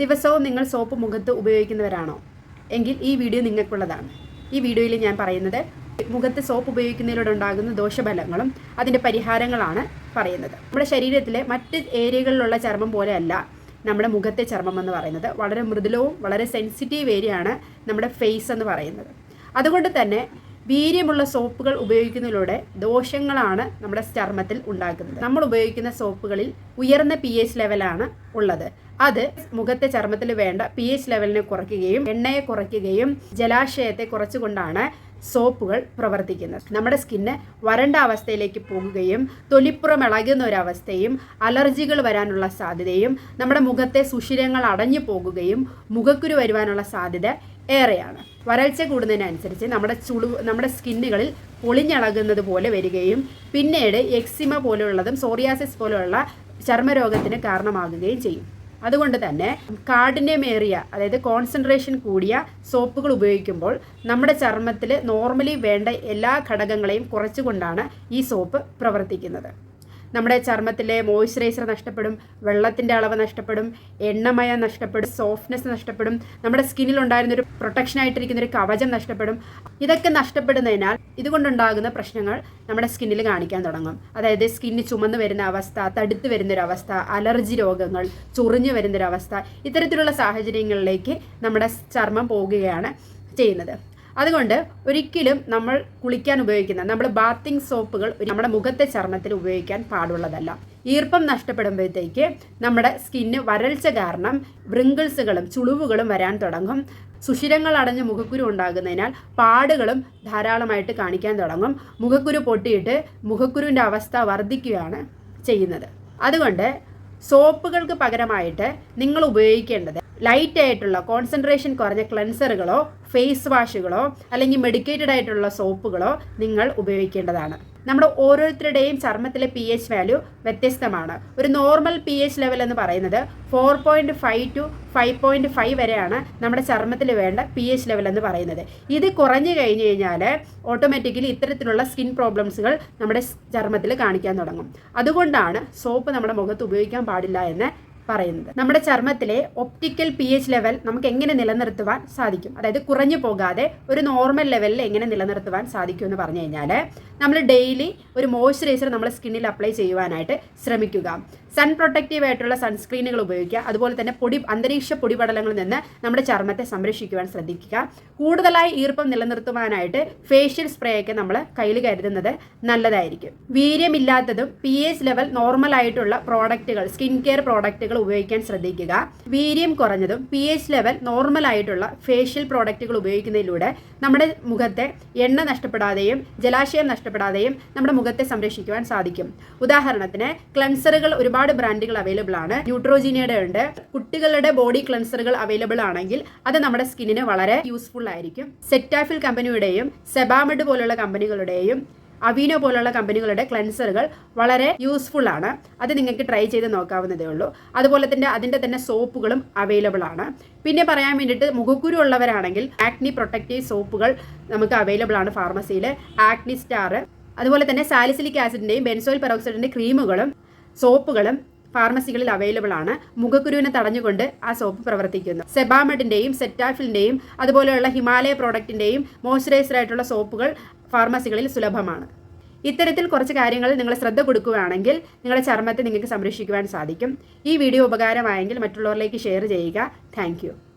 ദിവസവും നിങ്ങൾ സോപ്പ് മുഖത്ത് ഉപയോഗിക്കുന്നവരാണോ? എങ്കിൽ ഈ വീഡിയോ നിങ്ങൾക്കുള്ളതാണ്. ഈ വീഡിയോയിൽ ഞാൻ പറയുന്നത് മുഖത്ത് സോപ്പ് ഉപയോഗിക്കുന്നതിലൂടെ ഉണ്ടാകുന്ന ദോഷഫലങ്ങളും അതിന്റെ പരിഹാരങ്ങളാണ് പറയുന്നത്. നമ്മുടെ ശരീരത്തിലെ മറ്റ് ഏരിയകളിലുള്ള ചർമ്മം പോലെയല്ല നമ്മുടെ മുഖത്തെ ചർമ്മം എന്ന് പറയുന്നത്. വളരെ മൃദുലവും വളരെ സെൻസിറ്റീവ് ഏരിയയാണ് നമ്മുടെ ഫേസ് എന്ന് പറയുന്നത്. അതുകൊണ്ട് തന്നെ വീര്യമുള്ള സോപ്പുകൾ ഉപയോഗിക്കുന്നതിലൂടെ ദോഷങ്ങളാണ് നമ്മുടെ ചർമ്മത്തിൽ ഉണ്ടാക്കുന്നത് നമ്മൾ ഉപയോഗിക്കുന്ന സോപ്പുകളിൽ ഉയർന്ന പി എച്ച് ലെവലാണ് ഉള്ളത്. അത് മുഖത്തെ ചർമ്മത്തിൽ വേണ്ട പി എച്ച് ലെവലിനെ കുറയ്ക്കുകയും എണ്ണയെ കുറയ്ക്കുകയും ജലാശയത്തെ കുറച്ചുകൊണ്ടാണ് സോപ്പുകൾ പ്രവർത്തിക്കുന്നത്. നമ്മുടെ സ്കിന്ന് വരണ്ട അവസ്ഥയിലേക്ക് പോകുകയും തൊലിപ്പുറം ഇളകുന്ന ഒരവസ്ഥയും അലർജികൾ വരാനുള്ള സാധ്യതയും നമ്മുടെ മുഖത്തെ സുഷിരങ്ങൾ അടഞ്ഞു പോകുകയും മുഖക്കുരു വരുവാനുള്ള സാധ്യത ഏറെയാണ്. വരൾച്ച കൂടുന്നതിനനുസരിച്ച് നമ്മുടെ ചുളു നമ്മുടെ സ്കിന്നുകളിൽ പൊളിഞ്ഞളകുന്നത് പോലെ വരികയും പിന്നീട് എക്സിമ പോലെയുള്ളതും സോറിയാസിസ് പോലെയുള്ള ചർമ്മരോഗത്തിന് കാരണമാകുകയും ചെയ്യും. അതുകൊണ്ട് തന്നെ കാഠിന്യമേറിയ അതായത് കോൺസെൻട്രേഷൻ കൂടിയ സോപ്പുകൾ ഉപയോഗിക്കുമ്പോൾ നമ്മുടെ ചർമ്മത്തിൽ നോർമലി വേണ്ട എല്ലാ ഘടകങ്ങളെയും കുറച്ചുകൊണ്ടാണ് ഈ സോപ്പ് പ്രവർത്തിക്കുന്നത്. നമ്മുടെ ചർമ്മത്തിലെ മോയ്സ്ചറൈസർ നഷ്ടപ്പെടും വെള്ളത്തിന്റെ അളവ് നഷ്ടപ്പെടും എണ്ണമയം നഷ്ടപ്പെടും സോഫ്റ്റ്നെസ് നഷ്ടപ്പെടും നമ്മുടെ സ്കിന്നിൽ ഉണ്ടായിരുന്ന ഒരു പ്രൊട്ടക്ഷൻ ആയിട്ടിരിക്കുന്ന ഒരു കവചം നഷ്ടപ്പെടും. ഇതൊക്കെ നഷ്ടപ്പെടുന്നതിനാൽ ഇതുകൊണ്ടുണ്ടാകുന്ന പ്രശ്നങ്ങൾ നമ്മുടെ സ്കിന്നിൽ കാണിക്കാൻ തുടങ്ങും. അതായത് സ്കിന്ന് ചുമന്നു വരുന്ന അവസ്ഥ തടുത്ത് വരുന്നൊരവസ്ഥ അലർജി രോഗങ്ങൾ ചൊറിഞ്ഞു വരുന്നൊരവസ്ഥ ഇത്തരത്തിലുള്ള സാഹചര്യങ്ങളിലേക്ക് നമ്മുടെ ചർമ്മം പോകുകയാണ് ചെയ്യുന്നത്. അതുകൊണ്ട് ഒരിക്കലും നമ്മൾ കുളിക്കാൻ ഉപയോഗിക്കുന്ന നമ്മൾ ബാത്തിങ് സോപ്പുകൾ നമ്മുടെ മുഖത്തെ ചർമ്മത്തിൽ ഉപയോഗിക്കാൻ പാടുള്ളതല്ല. ഈർപ്പം നഷ്ടപ്പെടുമ്പോഴത്തേക്ക് നമ്മുടെ സ്കിന്ന് വരൾച്ച കാരണം വൃങ്കിൾസുകളും ചുളിവുകളും വരാൻ തുടങ്ങും. സുഷിരങ്ങൾ അടഞ്ഞ് മുഖക്കുരു ഉണ്ടാകുന്നതിനാൽ പാടുകളും ധാരാളമായിട്ട് കാണിക്കാൻ തുടങ്ങും. മുഖക്കുരു പൊട്ടിയിട്ട് മുഖക്കുരുവിന്റെ അവസ്ഥ വർദ്ധിക്കുകയാണ് ചെയ്യുന്നത്. അതുകൊണ്ട് സോപ്പുകൾക്ക് പകരമായിട്ട് നിങ്ങൾ ഉപയോഗിക്കേണ്ടത് ലൈറ്റ് ആയിട്ടുള്ള കോൺസെൻട്രേഷൻ കുറഞ്ഞ ക്ലെൻസറുകളോ ഫേസ് വാഷുകളോ അല്ലെങ്കിൽ മെഡിക്കേറ്റഡ് ആയിട്ടുള്ള സോപ്പുകളോ നിങ്ങൾ ഉപയോഗിക്കേണ്ടതാണ്. നമ്മുടെ ഓരോരുത്തരുടെയും ചർമ്മത്തിലെ പി എച്ച് വാല്യൂ വ്യത്യസ്തമാണ്. ഒരു നോർമൽ പി എച്ച് ലെവൽ എന്ന് പറയുന്നത് four point five to five point five വരെയാണ് നമ്മുടെ ചർമ്മത്തിൽ വേണ്ട പി എച്ച് ലെവൽ എന്ന് പറയുന്നത്. ഇത് കുറഞ്ഞു കഴിഞ്ഞു കഴിഞ്ഞാൽ ഓട്ടോമാറ്റിക്കലി ഇത്തരത്തിലുള്ള സ്കിൻ പ്രോബ്ലംസുകൾ നമ്മുടെ ചർമ്മത്തിൽ കാണിക്കാൻ തുടങ്ങും. അതുകൊണ്ടാണ് സോപ്പ് നമ്മുടെ മുഖത്ത് ഉപയോഗിക്കാൻ പാടില്ല എന്ന് പറയുന്നത്. നമ്മുടെ ചർമ്മത്തിലെ ഒപ്റ്റിക്കൽ പി എച്ച് ലെവൽ നമുക്ക് എങ്ങനെ നിലനിർത്തുവാൻ സാധിക്കും? അതായത് കുറഞ്ഞു പോകാതെ ഒരു നോർമൽ ലെവലിൽ എങ്ങനെ നിലനിർത്തുവാൻ സാധിക്കും എന്ന് പറഞ്ഞു കഴിഞ്ഞാൽ നമ്മൾ ഡെയിലി ഒരു മോയ്സ്ചറൈസർ നമ്മുടെ സ്കിന്നിൽ അപ്ലൈ ചെയ്യുവാനായിട്ട് ശ്രമിക്കുക. സൺ പ്രൊട്ടക്റ്റീവ് ആയിട്ടുള്ള സൺസ്ക്രീനുകൾ ഉപയോഗിക്കുക. അതുപോലെ തന്നെ പൊടി അന്തരീക്ഷ പൊടിപടലങ്ങളിൽ നിന്ന് നമ്മുടെ ചർമ്മത്തെ സംരക്ഷിക്കുവാൻ ശ്രദ്ധിക്കുക. കൂടുതലായി ഈർപ്പം നിലനിർത്തുവാനായിട്ട് ഫേഷ്യൽ സ്പ്രേ ഒക്കെ നമ്മൾ കയ്യിൽ കരുതുന്നത് നല്ലതായിരിക്കും. വീര്യമില്ലാത്തതും പി എച്ച് ലെവൽ നോർമൽ ആയിട്ടുള്ള പ്രോഡക്റ്റുകൾ സ്കിൻ കെയർ പ്രോഡക്റ്റുകൾ ഉപയോഗിക്കാൻ ശ്രദ്ധിക്കുക. വീര്യം കുറഞ്ഞതും പി എച്ച് ലെവൽ നോർമൽ ആയിട്ടുള്ള ഫേഷ്യൽ പ്രോഡക്റ്റുകൾ ഉപയോഗിക്കുന്നതിലൂടെ നമ്മുടെ മുഖത്തെ എണ്ണ നഷ്ടപ്പെടാതെയും ജലാശയം നഷ്ടപ്പെടാതെയും നമ്മുടെ മുഖത്തെ സംരക്ഷിക്കുവാൻ സാധിക്കും. ഉദാഹരണത്തിന് ക്ലൻസറുകൾ ഒരുപാട് ബ്രാൻഡുകൾ അവൈലബിൾ ആണ്. ന്യൂട്രോജീനിയുടെ ഉണ്ട്. കുട്ടികളുടെ ബോഡി ക്ലൻസറുകൾ അവൈലബിൾ ആണെങ്കിൽ അത് നമ്മുടെ സ്കിന്നിന് വളരെ യൂസ്ഫുൾ ആയിരിക്കും. സെറ്റാഫിൽ കമ്പനിയുടെയും സെബാമഡ് പോലുള്ള കമ്പനികളുടെയും അവീനോ പോലുള്ള കമ്പനികളുടെ ക്ലെൻസറുകൾ വളരെ യൂസ്ഫുൾ ആണ്. അത് നിങ്ങൾക്ക് ട്രൈ ചെയ്ത് നോക്കാവുന്നതേ ഉള്ളൂ. അതുപോലെ തന്നെ അതിന്റെ തന്നെ സോപ്പുകളും അവൈലബിൾ ആണ്. പിന്നെ പറയാൻ വേണ്ടിയിട്ട് മുഖക്കുരു ഉള്ളവരാണെങ്കിൽ ആക്നി പ്രൊട്ടക്റ്റീവ് സോപ്പുകൾ നമുക്ക് അവൈലബിൾ ആണ് ഫാർമസിയിൽ ആക്നി സ്റ്റാർ അതുപോലെ തന്നെ സാലിസിലിക് ആസിഡിന്റെയും ബെൻസോയിൽ പെറോക്സൈഡിന്റെ ക്രീമുകളും സോപ്പുകളും ഫാർമസികളിൽ അവൈലബിൾ ആണ്. മുഖക്കുരുവിനെ തടഞ്ഞുകൊണ്ട് ആ സോപ്പ് പ്രവർത്തിക്കുന്നു. സെബാമഡിന്റെയും സെറ്റാഫിലിന്റെയും അതുപോലെയുള്ള ഹിമാലയ പ്രോഡക്റ്റിന്റെയും മോയ്സ്ചറൈസർ ആയിട്ടുള്ള സോപ്പുകൾ ഫാർമസികളിൽ സുലഭമാണ്. ഇത്തരത്തിൽ കുറച്ച് കാര്യങ്ങൾ നിങ്ങൾ ശ്രദ്ധ കൊടുക്കുകയാണെങ്കിൽ നിങ്ങളുടെ ചർമ്മത്തെ നിങ്ങൾക്ക് സംരക്ഷിക്കുവാൻ സാധിക്കും. ഈ വീഡിയോ ഉപകാരമായെങ്കിൽ മറ്റുള്ളവരിലേക്ക് ഷെയർ ചെയ്യുക. താങ്ക്